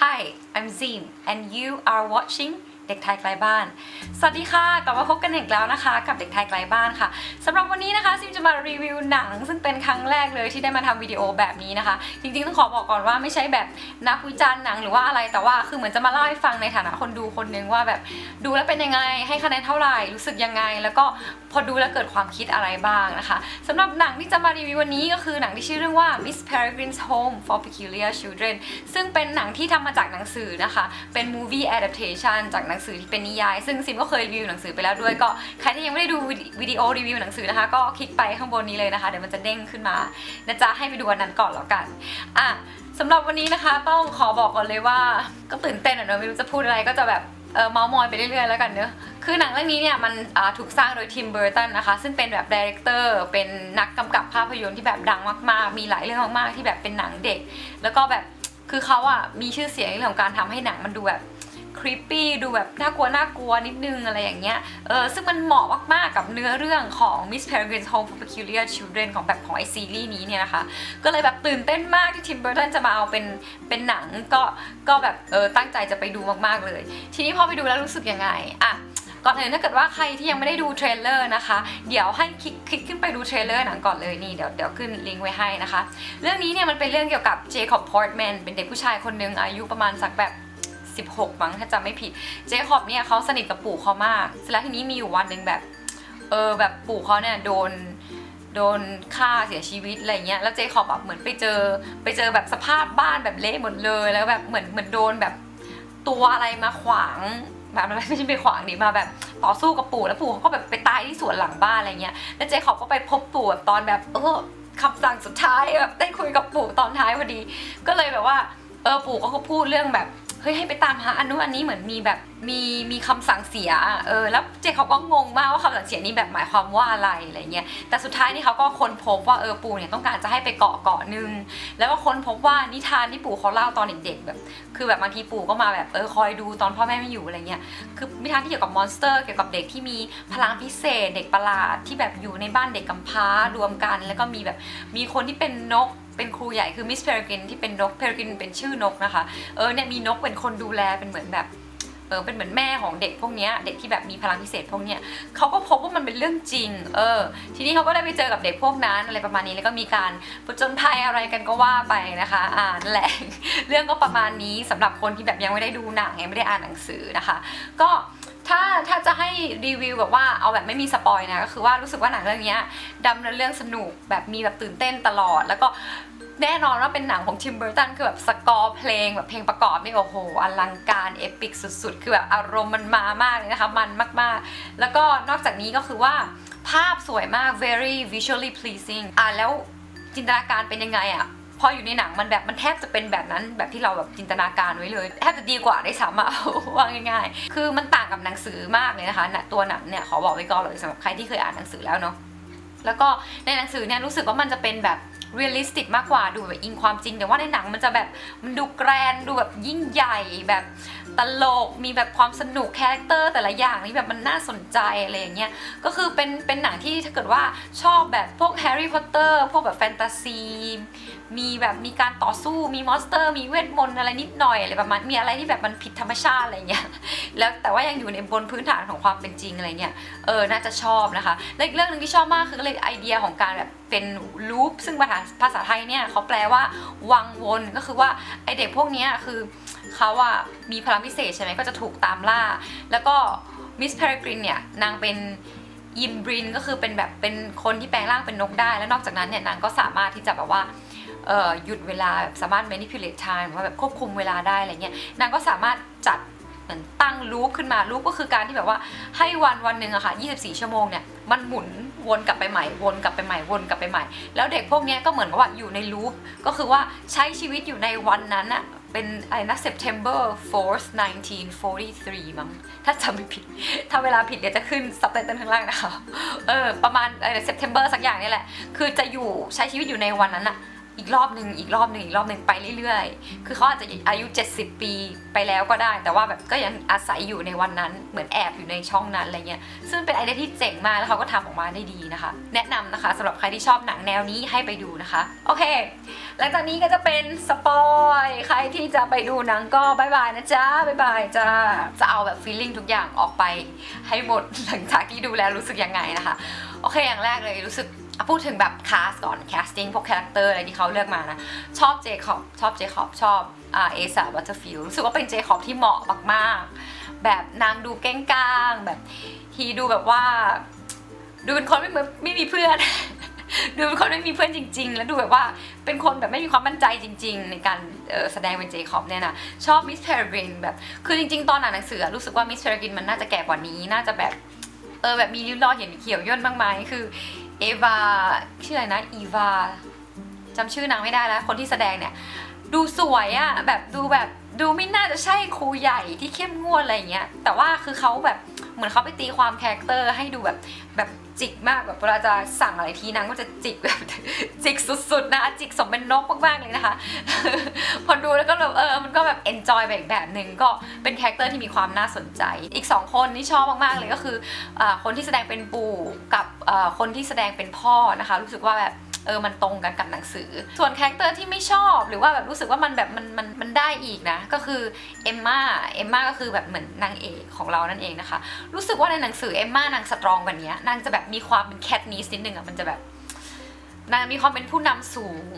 Hi, I'm Zim and you are watching เด็กไทยไกลบ้าน สวัสดีค่ะ กลับมาพบกันอีกแล้วนะคะ กับเด็กไทยไกลบ้านค่ะสำหรับวันนี้นะคะซิมจะมารีวิวหนัง ซึ่งเป็นครั้งแรกเลยที่ได้มาทำวิดีโอแบบนี้นะคะ จริงๆต้องขอบอกก่อนว่าไม่ใช่แบบนักวิจารณ์หนังหรือว่าอะไร แต่ว่าคือเหมือนจะมาเล่าให้ฟังในฐานะคนดูคนนึงว่าแบบดูแล้วเป็นยังไง ให้คะแนนเท่าไหร่ รู้สึกยังไง แล้วก็ พอดูแล้วเกิดความคิดอะไรบ้างนะคะสำหรับหนังที่จะมารีวิววันนี้ก็คือหนังที่ชื่อเรื่องว่า Miss Peregrine's Home for Peculiar Children ซึ่งเป็นหนังที่ทำมาจากหนังสือนะคะ เป็น movie adaptation จากหนังสือที่เป็นนิยาย ซึ่งซิมก็เคยรีวิวหนังสือไปแล้วด้วย ก็ใครที่ยังไม่ได้ดูวิดีโอรีวิวหนังสือนะคะ ก็คลิกไปข้างบนนี้เลยนะคะ เดี๋ยวมันจะเด้งขึ้นมานะจ๊ะให้ไปดูอันนั้นก่อนแล้วกันอะสำหรับวันนี้นะคะต้องขอบอกก่อนเลยว่าก็ตื่นเต้นอะเนอะไม่รู้จะพูดอะไรก็จะแบบ เออเมาส์มอยไปเรื่อยๆแล้วกันเนอะคือหนังเรื่องนี้เนี่ยมันถูกสร้างโดยทิมเบอร์ตันนะคะ ซึ่งเป็นแบบดีเรคเตอร์เป็นนักกำกับภาพยนตร์ที่แบบดังมากๆ มีหลายเรื่องมากๆที่แบบเป็นหนังเด็ก แล้วก็แบบคือเขาอะมีชื่อเสียงเรื่องของการทำให้หนังมันดูแบบ ครีปปี้ดูแบบน่ากลัวน่ากลัวนิดนึงอะไรอย่างเงี้ยเออซึ่งมันเหมาะมากๆกับเนื้อเรื่องของ Miss Peregrine's Home for Peculiar Children ของแบบของไอซีรีส์นี้เนี่ยนะคะ ก็เลยแบบตื่นเต้นมากที่ทิมเบอร์ตันจะมาเอาเป็นเป็นหนังก็ก็แบบเออตั้งใจจะไปดูมากๆเลย ทีนี้พอไปดูแล้วรู้สึกยังไงอะก่อนอื่นถ้าเกิดว่าใครที่ยังไม่ได้ดูเทรลเลอร์นะคะ เดี๋ยวให้คลิกคลิกขึ้นไปดูเทรลเลอร์หนังก่อนเลยนี่เดี๋ยวเดี๋ยวขึ้นลิงก์ไว้ให้นะคะ เรื่องนี้เนี่ยมันเป็นเรื่องเกี่ยวกับเจคอบพอร์ตแมนเป็นเด็กผู้ชายคนหนึ่งอายุประมาณสักแบบ 16มั้งถ้าจำไม่ผิด เจคอบเนี่ยเขาสนิทกับปู่เขามากเสร็จแล้วทีนี้มีอยู่วันหนึ่งแบบเออแบบปู่เขาเนี่ยโดนโดนฆ่าเสียชีวิตอะไรเงี้ย แล้วเจคอบแบบเหมือนไปเจอไปเจอแบบสภาพบ้านแบบเละหมดเลย แล้วแบบเหมือนเหมือนโดนแบบตัวอะไรมาขวางแบบไม่ใช่ไปขวางดิมาแบบต่อสู้กับปู่แล้วปู่เขาก็แบบไปตายที่สวนหลังบ้านอะไรเงี้ย แล้วเจคอบก็ไปพบปู่แบบตอนแบบเออคำสั่งสุดท้ายแบบได้คุยกับปู่ตอนท้ายพอดี ก็เลยแบบว่าเออปู่เขาก็พูดเรื่องแบบ เฮ้ยให้ไปตามหาอันนู้นอันนี้เหมือนมีแบบมีมีคำสั่งเสียเออแล้วเจเขาก็งงมากว่าคำสั่งเสียนี้แบบหมายความว่าอะไรอะไรเงี้ยแต่สุดท้ายนี่เขาก็ค้นพบว่าเออปู่เนี่ยต้องการจะให้ไปเกาะเกาะหนึ่งแล้วก็ค้นพบว่านิทานที่ปู่เขาเล่าตอนเด็กๆแบบ คือแบบบางทีปู่ก็มาแบบเออคอยดูตอนพ่อแม่ไม่อยู่อะไรเงี้ยคือนิทานที่เกี่ยวกับมอนสเตอร์เกี่ยวกับเด็กที่มีพลังพิเศษ เด็กประหลาดที่แบบอยู่ในบ้านเด็กกำพร้ารวมกัน แล้วก็มีแบบมีคนที่เป็นนก เป็นครูใหญ่คือมิสเพรกินที่เป็นนกเพรกินเป็นชื่อนกนะคะ เออเนี่ยมีนกเป็นคนดูแลเป็นเหมือนแบบ เออเป็นเหมือนแม่ของเด็กพวกนี้เด็กที่แบบมีพลังพิเศษพวกเนี้ยเขาก็พบว่ามันเป็นเรื่องจริง เออ ทีนี้เขาก็ได้ไปเจอกับเด็กพวกนั้นอะไรประมาณนี้แล้วก็มีการผจญภัยอะไรกันก็ว่าไปนะคะ อ่านแหละเรื่องก็ประมาณนี้สำหรับคนที่แบบยังไม่ได้ดูหนังยังไม่ได้อ่านหนังสือนะคะ ก็ถ้าถ้าจะให้รีวิวแบบว่าเอาแบบไม่มีสปอยนะก็คือว่ารู้สึกว่าหนังเรื่องนี้ดำเนินเรื่องสนุกแบบมีแบบตื่นเต้นตลอด แล้วก็ แน่นอนว่าเป็นหนังของทิมเบอร์ตันคือแบบสกอร์เพลงแบบเพลงประกอบนี่โอ้โหอลังการเอปิกสุดๆ คือแบบอารมณ์มันมามากเลยนะคะ มันมากๆ แล้วก็นอกจากนี้ก็คือว่าภาพสวยมาก very visually pleasing อะแล้วจินตนาการเป็นยังไงอะพออยู่ในหนังมันแบบมันแทบจะเป็นแบบนั้นแบบที่เราแบบจินตนาการไว้เลยแทบจะดีกว่าได้ซ้ำอะว่าง่าย ๆ คือมันต่างกับหนังสือมากเลยนะคะนะตัวหนังเนี่ยขอบอกไว้ก่อนเลยสำหรับใครที่เคยอ่านหนังสือแล้วเนาะแล้วก็ในหนังสือเนี่ยรู้สึกว่ามันจะเป็นแบบ เรียลลิสติกมากกว่าดูแบบอิงความจริง แต่ว่าในหนังมันจะแบบมันดูแกรนดูแบบยิ่งใหญ่แบบตลกมีแบบความสนุกคาแรคเตอร์แต่ละอย่างนี่แบบมันน่าสนใจอะไรอย่างเงี้ยก็คือเป็นเป็นหนังที่ถ้าเกิดว่าชอบแบบพวกแฮร์รี่พอตเตอร์พวกแบบแฟนตาซีมีแบบมีการต่อสู้มีมอนสเตอร์ มีเวทมนต์อะไรนิดหน่อยอะไรประมาณมีอะไรที่แบบมันผิดธรรมชาติอะไรเงี้ยแล้วแต่ว่ายังอยู่ในบนพื้นฐานของความเป็นจริงอะไรเงี้ยเออน่าจะชอบนะคะและอีกเรื่องหนึ่งที่ชอบมากคือเลยไอเดียของการแบบเป็นลูปซึ่งภาษาภาษาไทยเนี่ยเขาแปลว่าวังวนก็คือว่าไอเด็กพวกนี้คือเขาอะมีพลังพิเศษใช่ไหมก็จะถูกตามล่า แล้วก็มิสเพรกรินเนี่ยนางเป็นยิมบรินก็คือเป็นแบบเป็นคนที่แปลงร่างเป็นนกได้ แล้วนอกจากนั้นเนี่ยนางก็สามารถที่จะแบบว่าหยุดเวลาแบบสามารถ manipulate time ว่าแบบควบคุมเวลาได้อะไรเงี้ยนางก็สามารถจัดเหมือนตั้งลูปขึ้นมาลูปก็คือการที่แบบว่าให้วันวันหนึ่งอะค่ะ 24 ชั่วโมงเนี่ย มันหมุนวนกลับไปใหม่วนกลับไปใหม่วนกลับไปใหม่ แล้วเด็กพวกนี้ก็เหมือนกับว่าอยู่ในลูปก็คือว่าใช้ชีวิตอยู่ในวันนั้นอะเป็นอะไรนะ September 4th 1943 มั้งถ้าจำไม่ผิด ถ้าเวลาผิดเดี๋ยวจะขึ้นซับไตเติลข้างล่างนะคะเออประมาณไออ September สักอย่างนี่แหละ คือจะอยู่ใช้ชีวิตอยู่ในวันนั้นอะ อีกรอบหนึ่งอีกรอบหนึ่งอีกรอบหนึ่งไปเรื่อยๆ คือเขาอาจจะอายุ 70 ปีไปแล้วก็ได้ แต่ว่าแบบก็ยังอาศัยอยู่ในวันนั้น เหมือนแอบอยู่ในช่องนั้นอะไรเงี้ย ซึ่งเป็นไอเดียที่เจ๋งมากแล้วเขาก็ทำออกมาได้ดีนะคะ แนะนำนะคะสำหรับใครที่ชอบหนังแนวนี้ให้ไปดูนะคะ โอเค หลังจากนี้ก็จะเป็นสปอยใครที่จะไปดูหนังก็บายบายนะจ๊ะบายบายจ้าจะเอาแบบฟีลลิ่งทุกอย่างออกไปให้หมดหลังจากที่ดูแล้วรู้สึกยังไงนะคะ โอเคอย่างแรกเลยรู้สึก พูดถึงแบบคาสก่อนแคสติ้งพวกคาแรคเตอร์อะไรที่เขาเลือกมานะ ชอบเจคอบชอบเจคอบชอบเอซาบัตเตอร์ฟิลรู้สึกว่าเป็นเจคอบที่เหมาะมากๆ แบบนางดูเก้งกลาง แบบฮีดูแบบว่า ดูเป็นคนไม่เหมือนไม่มีเพื่อน ดูเป็นคนไม่มีเพื่อนจริง ๆ แล้วดูแบบว่าเป็นคนแบบไม่มีความมั่นใจจริง ๆ ในการแสดงเป็นเจคอบเนี่ยนะชอบมิสเพรกินแบบคือจริง ๆ ตอนอ่านหนังสือรู้สึกว่ามิสเพรกินมันน่าจะแก่กว่านี้น่าจะแบบเออแบบมีริ้วรอยเห็นเขียวย่นบ้างไหมคือ อวาชื่ออะไรนะอีวาจำชื่อนางไม่ได้แล้ว คนที่แสดงเนี่ย ดูสวยอะแบบดูแบบดูไม่น่าจะใช่ครูใหญ่ที่เข้มงวดอะไรอย่างเงี้ยแต่ว่าคือเขาแบบ เหมือนเขาไปตีความคาแรคเตอร์ให้ดูแบบแบบจิกมากแบบเวลาจะสั่งอะไรทีนางก็จะจิกแบบจิกสุดๆนะจิกสมเป็นนกมากๆเลยนะคะ พอดูแล้วก็แบบเออมันก็แบบเอนจอยไปอีกแบบหนึ่งก็เป็นคาแรคเตอร์ที่มีความน่าสนใจ อีกสองคนที่ชอบมากๆเลยก็คืออาคนที่แสดงเป็นปู่กับอ่าคนที่แสดงเป็นพ่อนะคะ รู้สึกว่าแบบ เออมันตรงกันกับหนังสือ ส่วนคาแรคเตอร์ที่ไม่ชอบหรือว่าแบบรู้สึกว่ามันแบบมันมันมันได้อีกนะ ก็คือเอมมาเอมมาก็คือแบบเหมือนนางเอกของเรานั่นเองนะคะ รู้สึกว่าในหนังสือเอมมานางสตรองกว่านี้นางจะแบบมีความเป็นแคทนิสนิดนึงอะมันจะแบบนางมีความเป็นผู้นำสูง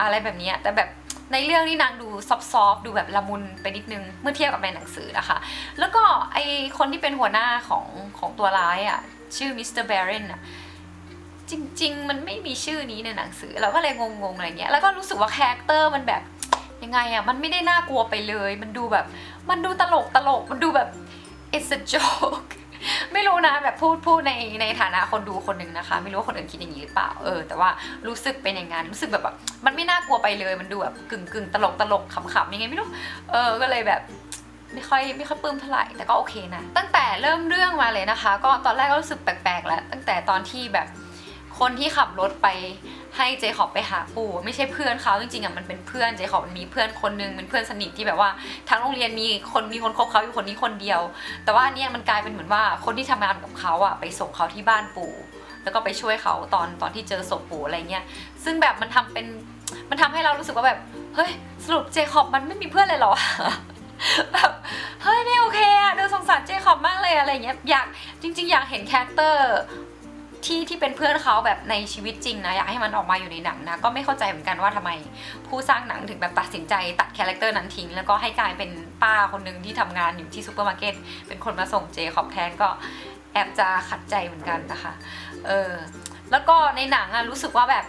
อะไรแบบนี้แต่แบบในเรื่องนี่นางดูซอฟๆดูแบบละมุนไปนิดนึงเมื่อเทียบกับในหนังสือนะคะ แล้วก็ไอคนที่เป็นหัวหน้าของของตัวร้ายอะชื่อมิสเตอร์แบรนอะ จริง ๆ มันไม่มีชื่อนี้ในหนังสือ เราก็เลยงงๆอะไรเงี้ยแล้วก็รู้สึกว่าคาแรคเตอร์มันแบบยังไงอะมันไม่ได้น่ากลัวไปเลย มันดูแบบ มันดูตลกตลกมันดูแบบ it's a joke ไม่รู้นะแบบพูดพูดในในฐานะคนดูคนหนึ่งนะคะ ไม่รู้ว่าคนอื่นคิดอย่างนี้หรือเปล่าเออแต่ว่ารู้สึกเป็นอย่างนั้นรู้สึกแบบแบบมันไม่น่ากลัวไปเลย มันดูแบบกึ่งกึ่งตลกตลกขำๆยังไงไม่รู้เออก็เลยแบบไม่ค่อยไม่ค่อยปลื้มเท่าไหร่แต่ก็โอเคนะตั้งแต่เริ่มเรื่องมาเลยนะคะ ก็ตอนแรกก็รู้สึกแปลกๆแล้ว ตั้งแต่ตอนที่แบบ คนที่ขับรถไปให้เจคอบไปหาปู่ไม่ใช่เพื่อนเขาจริงๆอะมันเป็นเพื่อนเจคอบมันมีเพื่อนคนนึงเป็นเพื่อนสนิทที่แบบว่าทั้งโรงเรียนมีคนมีคนคบเขาอยู่คนนี้คนเดียว แต่ว่าอันเนี่ยมันกลายเป็นเหมือนว่าคนที่ทำงานกับเขาอะไปส่งเขาที่บ้านปู่ แล้วก็ไปช่วยเขาตอนตอนที่เจอศพปู่อะไรเงี้ยซึ่งแบบมันทำเป็นมันทำให้เรารู้สึกว่าแบบเฮ้ยสรุปเจคอบมันไม่มีเพื่อนเลยเหรอแบบเฮ้ยไม่โอเคอะดูสงสารเจคอบมากเลยอะไรเงี้ยอยากจริง ๆ อยากเห็นแรคเตอร์ ที่ที่เป็นเพื่อนเขาแบบในชีวิตจริงนะอยากให้มันออกมาอยู่ในหนังนะก็ไม่เข้าใจเหมือนกันว่าทำไมผู้สร้างหนังถึงแบบตัดสินใจตัดคาแรคเตอร์นั้นทิ้ง แล้วก็ให้กลายเป็นป้าคนหนึ่งที่ทำงานอยู่ที่ซูเปอร์มาร์เก็ตเป็นคนมาส่งเจขอบแทนก็แอบจะขัดใจเหมือนกันนะคะเออแล้วก็ในหนังอะรู้สึกว่าแบบ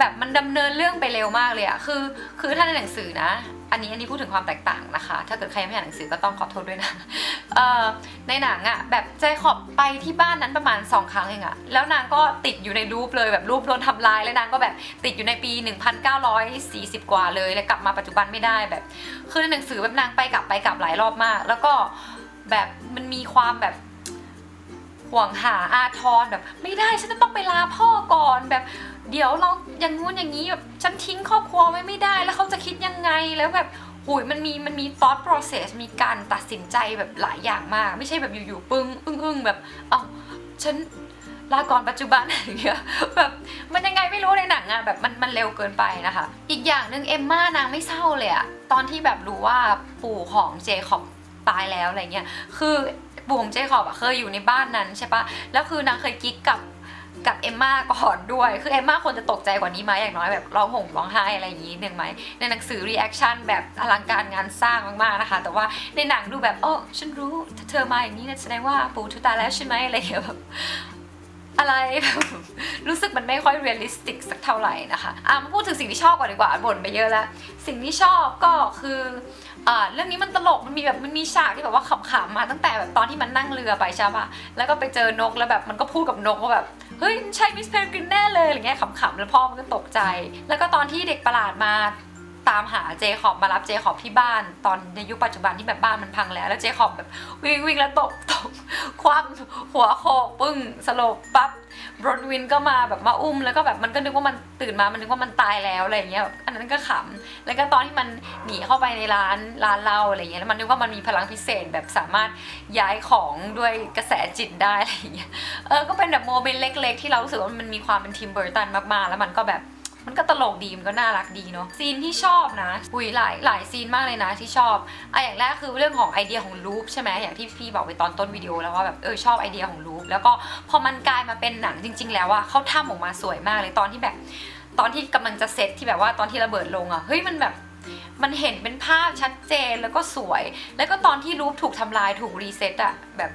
แบบมันดำเนินเรื่องไปเร็วมากเลยอะคือ คือถ้าในหนังสือนะ อันนี้อันนี้พูดถึงความแตกต่างนะคะ ถ้าเกิดใครไม่อ่านหนังสือก็ต้องขอโทษด้วยนะเอ่อในหนังอะแบบเจคอบไปที่บ้านนั้นประมาณ 2 ครั้งเองอะแล้วนางก็ติดอยู่ในรูปเลยแบบรูปโดนทำลายแล้วนางก็แบบติดอยู่ในปี 1940 กว่าเลยแล้วกลับมาปัจจุบันไม่ได้แบบ คือในหนังสือแบบนางไปกลับไปกลับหลายรอบมาก แล้วก็แบบมันมีความแบบห่วงหาอาทรแบบ ไม่ได้ฉันจะต้องไปลาพ่อก่อนแบบเดี๋ยวเราอย่างงู้นอย่างนี้แบบฉันทิ้งครอบครัวไว้ไม่ได้ แล้วเขาจะคิดยังไงแล้วแบบหุยมันมีมันมี thought process มีการตัดสินใจแบบหลายอย่างมาก ไม่ใช่แบบอยู่ๆปึ้งอึ้งอึ้งแบบเอ้าฉันลาก่อนปัจจุบันอย่างเงี้ยแบบมันยังไงไม่รู้ในหนังอะแบบมันมันเร็วเกินไปนะคะ อีกอย่างหนึ่งเอมม่านางไม่เศร้าเลยอะตอนที่แบบรู้ว่าปู่ของเจคอบตายแล้วอะไรเงี้ยคือปู่ของเจคอบอะเคยอยู่ในบ้านนั้นใช่ปะแล้วคือนางเคยกิ๊กกับ กับเอมมาก่อนด้วย คือเอมมาควรจะตกใจกว่านี้ไหมอย่างน้อยแบบร้องห่มร้องไห้อะไรอย่างนี้หนึ่งไหม ในหนังสือรีแอคชั่นแบบอลังการงานสร้างมากๆนะคะ แต่ว่าในหนังดูแบบโอ้ฉันรู้เธอมาอย่างนี้นะแสดงว่าปู่ทุตาแล้วใช่ไหมอะไรอย่างเงี้ยแบบอะไร รู้สึกมันไม่ค่อยเรียลลิสติกสักเท่าไหร่นะคะอะมาพูดถึงสิ่งที่ชอบก่อนดีกว่าบ่นไปเยอะแล้ว สิ่งที่ชอบก็คืออ่าเรื่องนี้มันตลกมันมีแบบมันมีฉากที่แบบว่าขำๆมาตั้งแต่แบบตอนที่มันนั่งเรือไปใช่ปะแล้วก็ไปเจอนกแล้วแบบมันก็พูดกับนกว่าแบบ เฮ้ยใช่มิสเพรกินแน่เลยอะไรเงี้ยขำๆแล้วพ่อมันก็ตกใจ แล้วก็ตอนที่เด็กประหลาดมา ตามหาเจคอบมารับเจคอบที่บ้าน ตอนในยุคปัจจุบันที่แบบบ้านมันพังแล้ว แล้วเจคอบแบบวิ่งวิ่งแล้วตกตกคว่ำหัวโขกปึ้งสลบปั๊บบรอนวินก็มาแบบมาอุ้มแล้วก็แบบมันก็นึกว่ามันตื่นมา มันนึกว่ามันตายแล้วอะไรอย่างเงี้ยแบบอันนั้นก็ขำแล้วก็ตอนที่มันหนีเข้าไปในร้านร้านเหล้าอะไรอย่างเงี้ยแล้วมันนึกว่ามันมีพลังพิเศษแบบสามารถย้ายของด้วยกระแสจิตได้อะไรอย่างเงี้ยเออก็เป็นแบบโมเมนต์เล็ก ๆ ที่เรารู้สึกว่ามันมีความเป็นทีมเบอร์ตันมากๆ แล้วมันก็แบบ มันก็ตลกดีมันก็น่ารักดีเนาะซีนที่ชอบนะอุ้ยหลายหลายซีนมากเลยนะที่ชอบอะอย่างแรกคือเรื่องของไอเดียของลูปใช่ไหมอย่างที่พี่บอกไปตอนต้นวิดีโอแล้วว่าแบบเออชอบไอเดียของลูปแล้วก็พอมันกลายมาเป็นหนังจริง ๆ แล้วอะเขาทำออกมาสวยมากเลยตอนที่แบบ ตอนที่กำลังจะเซตที่แบบว่าตอนที่ระเบิดลงอะเฮ้ยมันแบบมันเห็นเป็นภาพชัดเจนแล้วก็สวย แล้วก็ตอนที่รูปถูกทำลายถูกรีเซ็ตอะแบบ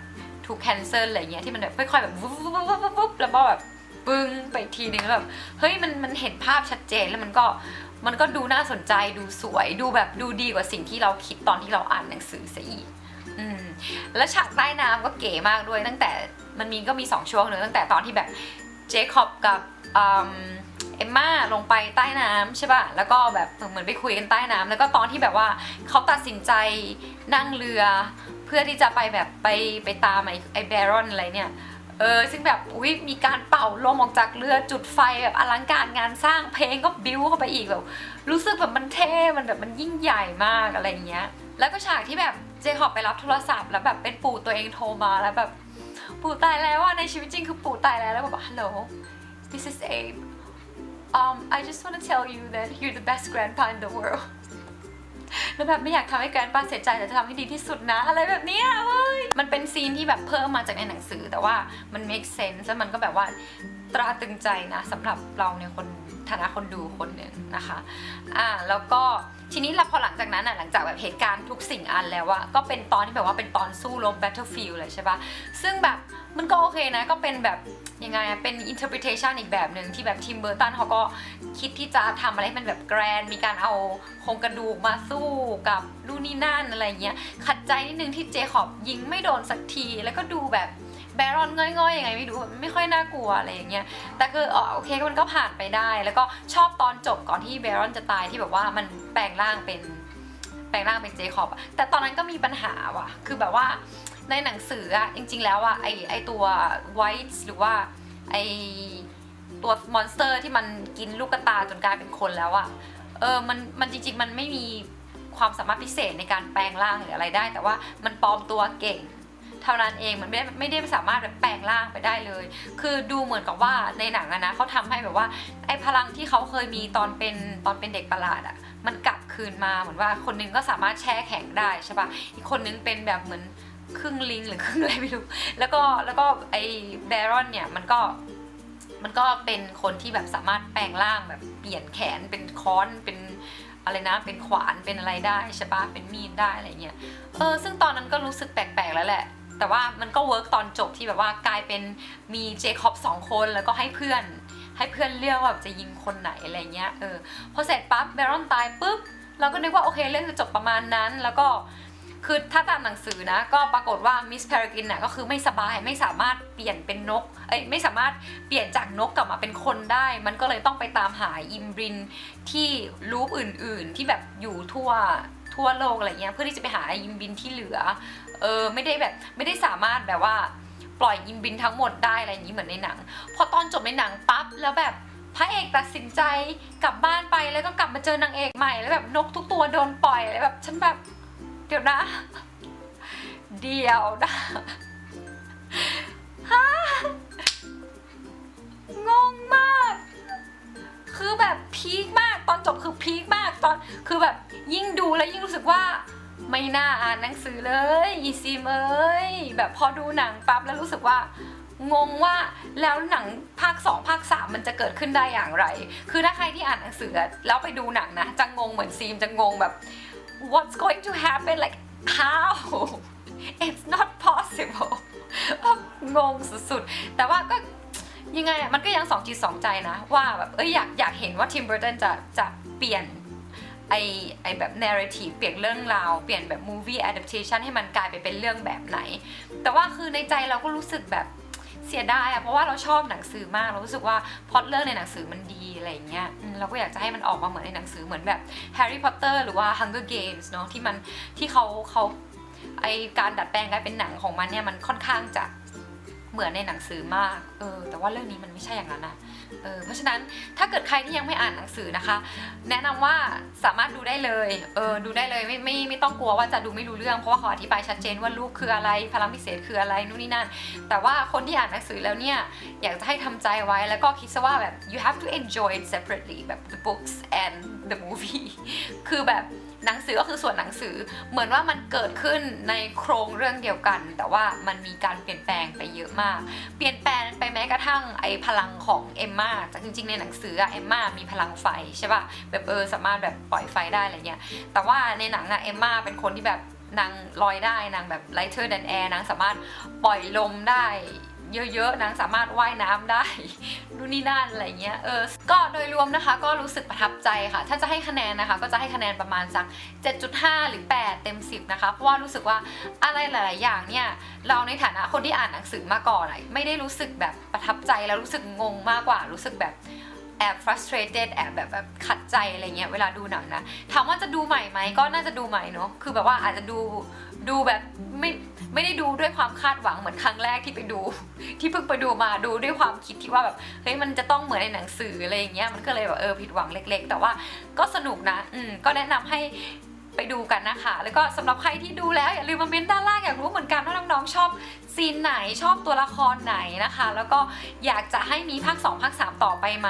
ถูกแคนเซิลอะไรเงี้ยที่มันแบบค่อยๆแบบวุบวุบวุ๊บวุ๊บวุ๊บแล้วก็แบบ ปึ้งไปอีกทีนึงแล้วแบบเฮ้ยมันมันเห็นภาพชัดเจนแล้วมันก็มันก็ดูน่าสนใจดูสวยดูแบบดูดีกว่าสิ่งที่เราคิดตอนที่เราอ่านหนังสือซะอีกอืมแล้วฉากใต้น้ำก็เก๋มากด้วยตั้งแต่มันมีก็มีสองช่วงเนอะตั้งแต่ตอนที่แบบเจคอบกับเอมม่าลงไปใต้น้ำใช่ป่ะ แล้วก็แบบเหมือนไปคุยกันใต้น้ำแล้วก็ตอนที่แบบว่าเขาตัดสินใจนั่งเรือ เพื่อที่จะไปแบบไปไปตามไอ้ไอ้แบรอนอะไรเนี่ย เออซึ่งแบบอุ้ยมีการเป่าลมออกจากเรือจุดไฟแบบอลังการงานสร้างเพลงก็บิ้วเข้าไปอีกแบบรู้สึกแบบมันเท่มันแบบมันยิ่งใหญ่มากอะไรอย่างเงี้ย แล้วก็ฉากที่แบบเจคอบไปรับโทรศัพท์แล้วแบบเป็นปู่ตัวเองโทรมาแล้วแบบปู่ตายแล้วอะในชีวิตจริงคือปู่ตายแล้วแล้วแบบ hello this is Abe um I just want to tell you that you're the best grandpa in the world แล้วแบบไม่อยากทำให้แกรนป้าเสียใจแต่จะทำให้ดีที่สุดนะ อะไรแบบนี้เว้ยมันเป็นซีนที่แบบเพิ่มมาจากในหนังสือ แต่ว่ามัน make sense แล้วมันก็แบบว่าตราตึงใจนะสำหรับเราในคน ฐานะคนดูคนหนึ่งนะคะอ่าแล้วก็ทีนี้เราพอหลังจากนั้นอะหลังจากแบบเหตุการณ์ทุกสิ่งอันแล้วอะก็เป็นตอนที่แบบว่าเป็นตอนสู้รบ battlefield เลยใช่ปะซึ่งแบบมันก็โอเคนะ ก็เป็นแบบยังไงอะเป็น interpretation อีกแบบหนึ่งที่แบบทีมเบอร์ตันเขาก็คิดที่จะทำอะไรให้มันแบบแกรนมีการเอาโครงกระดูกมาสู้กับนู่นนี่นั่นอะไรเงี้ยขัดใจนิดนึงที่เจคอบยิงไม่โดนสักทีแล้วก็ดูแบบ แบรอนง่อยๆยังไงไม่รู้แบบไม่ค่อยน่ากลัวอะไรอย่างเงี้ยแต่คืออ๋อโอเคมันก็ผ่านไปได้ แล้วก็ชอบตอนจบก่อนที่เบรอนจะตายที่แบบว่ามันแปลงร่างเป็นแปลงร่างเป็นเจคอบแต่ตอนนั้นก็มีปัญหาว่ะ คือแบบว่าในหนังสืออะจริง ๆ แล้วอะไอไอตัวไวท์หรือว่าไอตัวมอนสเตอร์ที่มันกินลูกตาจนกลายเป็นคนแล้วอะเออมันมันจริง ๆ มันไม่มีความสามารถพิเศษในการแปลงร่างหรืออะไรได้ แต่ว่ามันปลอมตัวเก่ง เท่านั้นเองมันไม่ได้ไม่ได้สามารถแบบแปลงร่างไปได้เลย คือดูเหมือนกับว่าในหนังอะนะเขาทำให้แบบว่าไอ้พลังที่เขาเคยมีตอนเป็นตอนเป็นเด็กประหลาดอะมันกลับคืนมาเหมือนว่าคนหนึงก็สามารถแช่แข็งได้ใช่ปะอีกคนนึงเป็นแบบเหมือนครึ่งลิงหรือครึ่งอะไรไม่รู้ แล้วก็แล้วก็ไอ้แบรอนเนี่ยมันก็มันก็เป็นคนที่แบบสามารถแปลงร่างแบบเปลี่ยนแขนเป็นค้อนเป็นอะไรนะเป็นขวานเป็นอะไรได้ใช่ปะเป็นมีดได้อะไรเงี้ยเออซึ่งตอนนั้นก็รู้สึกแปลกๆแล้วแหละ แต่ว่ามันก็เวิร์กตอนจบที่แบบว่ากลายเป็นมีเจคอบสองคนแล้วก็ให้เพื่อน ให้เพื่อนเลือกว่าจะยิงคนไหนอะไรเงี้ยเออพอเสร็จปั๊บแบรอนตายปุ๊บเราก็นึกว่าโอเคเรื่องจะจบประมาณนั้น แล้วก็คือถ้าตามหนังสือนะ ก็ปรากฏว่ามิสเพรกินน่ะก็คือไม่สบายไม่สามารถเปลี่ยนเป็นนกเอ้ยไม่สามารถเปลี่ยนจากนกกลับมาเป็นคนได้ มันก็เลยต้องไปตามหาอิมบรินที่รูปอื่น ๆ ที่แบบอยู่ทั่วทั่วโลกอะไรเงี้ยเพื่อที่จะไปหาอิมบรินที่เหลือ เออไม่ได้แบบไม่ได้สามารถแบบว่าปล่อยอิมบินทั้งหมดได้อะไรอย่างนี้เหมือนในหนัง พอตอนจบในหนังปั๊บแล้วแบบพระเอกตัดสินใจกลับบ้านไปแล้วก็กลับมาเจอนางเอกใหม่แล้วแบบนกทุกตัวโดนปล่อยแล้วแบบฉันแบบเดี๋ยวนะ เดี๋ยวนะฮะงงมาก คือแบบพีคมากตอนจบคือพีคมากตอนคือแบบยิ่งดูแล้วยิ่งรู้สึกว่า ไม่น่าอ่านหนังสือเลยอีซีมเอ้ยแบบพอดูหนังปั๊บแล้วรู้สึกว่างงว่าแล้วหนังภาค 2 ภาค 3 มันจะเกิดขึ้นได้อย่างไร คือถ้าใครที่อ่านหนังสือแล้วไปดูหนังนะ จะงงเหมือนซีมจะงงแบบ what's going to happen like how it's not possible งงสุดๆ แต่ว่าก็ยังไงมันก็ยังสองจิตสองใจนะ ว่าแบบเอ้ยอยากอยากเห็นว่าทิมเบอร์ตันจะจะเปลี่ยน ไอไอแบบ narrative เปลี่ยนเรื่องราว เปลี่ยนแบบ movie adaptation ให้มันกลายไปเป็นเรื่องแบบไหน แต่ว่าคือในใจเราก็รู้สึกแบบเสียดายอะเพราะว่าเราชอบหนังสือมาก เรารู้สึกว่าพล็อตเรื่องในหนังสือมันดีอะไรอย่างเงี้ยเราก็อยากจะให้มันออกมาเหมือนในหนังสือเหมือนแบบแฮร์รี่พอตเตอร์หรือว่า Hunger Games เนาะที่มันที่เขาเขาไอการดัดแปลงกลายเป็นหนังของมันเนี่ยมันค่อนข้างจะเหมือนในหนังสือมาก เออ แต่ว่าเรื่องนี้มันไม่ใช่อย่างนั้นนะ เออเพราะฉะนั้นถ้าเกิดใครที่ยังไม่อ่านหนังสือนะคะ แนะนำว่าสามารถดูได้เลยเออดูได้เลยไม่ไม่ไม่ต้องกลัวว่าจะดูไม่รู้เรื่องเพราะว่าเขาอธิบายชัดเจนว่าลูกคืออะไรพลังพิเศษคืออะไรนู่นนี่นั่น แต่ว่าคนที่อ่านหนังสือแล้วเนี่ยอยากจะให้ทำใจไว้แล้วก็คิดซะว่าแบบ you have to enjoy it separately แบบ the books and the movie คือแบบ หนังสือก็คือส่วนหนังสือเหมือนว่ามันเกิดขึ้นในโครงเรื่องเดียวกัน แต่ว่ามันมีการเปลี่ยนแปลงไปเยอะมาก เปลี่ยนแปลงไปแม้กระทั่งไอ้พลังของเอมมาจากจริงๆในหนังสืออะเอมมามีพลังไฟใช่ป่ะแบบเออสามารถแบบปล่อยไฟได้อะไรเงี้ยแต่ว่าในหนังอะเอมมาเป็นคนที่แบบนางลอยได้นางแบบ lighter than air นางสามารถปล่อยลมได้ เยอะๆนางสามารถว่ายน้ำได้นู่นนี่นั่นอะไรเงี้ยเออก็โดยรวมนะคะ ก็รู้สึกประทับใจค่ะ ถ้าจะให้คะแนนนะคะ ก็จะให้คะแนนประมาณสัก 7.5 หรือ 8 เต็ม 10 นะคะ เพราะว่ารู้สึกว่าอะไรหลาย ๆ อย่างเนี่ยเราในฐานะคนที่อ่านหนังสือมาก่อนอะไม่ได้รู้สึกแบบประทับใจแล้วรู้สึกงงมากกว่ารู้สึกแบบแอบ frustrated แอบแบบแบบขัดใจอะไรเงี้ยเวลาดูหนังนะถามว่าจะดูใหม่ไหมก็น่าจะดูใหม่เนาะคือแบบว่าอาจจะดูดูแบบไม่ ไม่ได้ดูด้วยความคาดหวังเหมือนครั้งแรกที่ไปดู ที่เพิ่งไปดูมาดูด้วยความคิดที่ว่าแบบเฮ้ยมันจะต้องเหมือนในหนังสืออะไรอย่างเงี้ยมันก็เลยแบบเออผิดหวังเล็ก ๆ แต่ว่าก็สนุกนะอืมก็แนะนำให้ไปดูกันนะคะ แล้วก็สำหรับใครที่ดูแล้วอย่าลืมมาเมนต์ด้านล่างอยากรู้เหมือนกันว่าน้องๆชอบซีนไหนชอบตัวละครไหนนะคะ แล้วก็อยากจะให้มีภาค 2 ภาค 3 ต่อไปไหม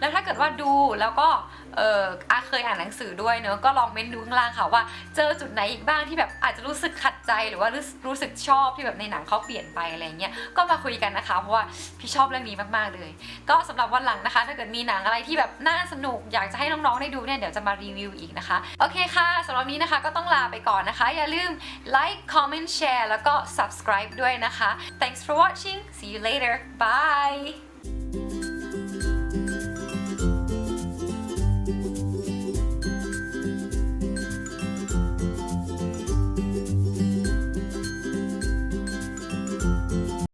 แล้วถ้าเกิดว่าดูแล้วก็ เอออาเคยอ่านหนังสือด้วยเนอะก็ลองเมนดูข้างล่างค่ะว่า เจอจุดไหนอีกบ้างที่แบบอาจจะรู้สึกขัดใจหรือว่ารู้รู้สึกชอบที่แบบในหนังเขาเปลี่ยนไปอะไรเงี้ยก็มาคุยกันนะคะ เพราะว่าพี่ชอบเรื่องนี้มากๆเลย ก็สำหรับวันหลังนะคะ ถ้าเกิดมีหนังอะไรที่แบบน่าสนุกอยากจะให้น้องๆได้ดูเนี่ยเดี๋ยวจะมารีวิวอีกนะคะโอเคค่ะสำหรับนนี้นะคะก็ต้องลาไปก่อนนะคะ อย่าลืม like comment share แล้วก็ subscribe ด้วยนะคะ thanks for watching see you later bye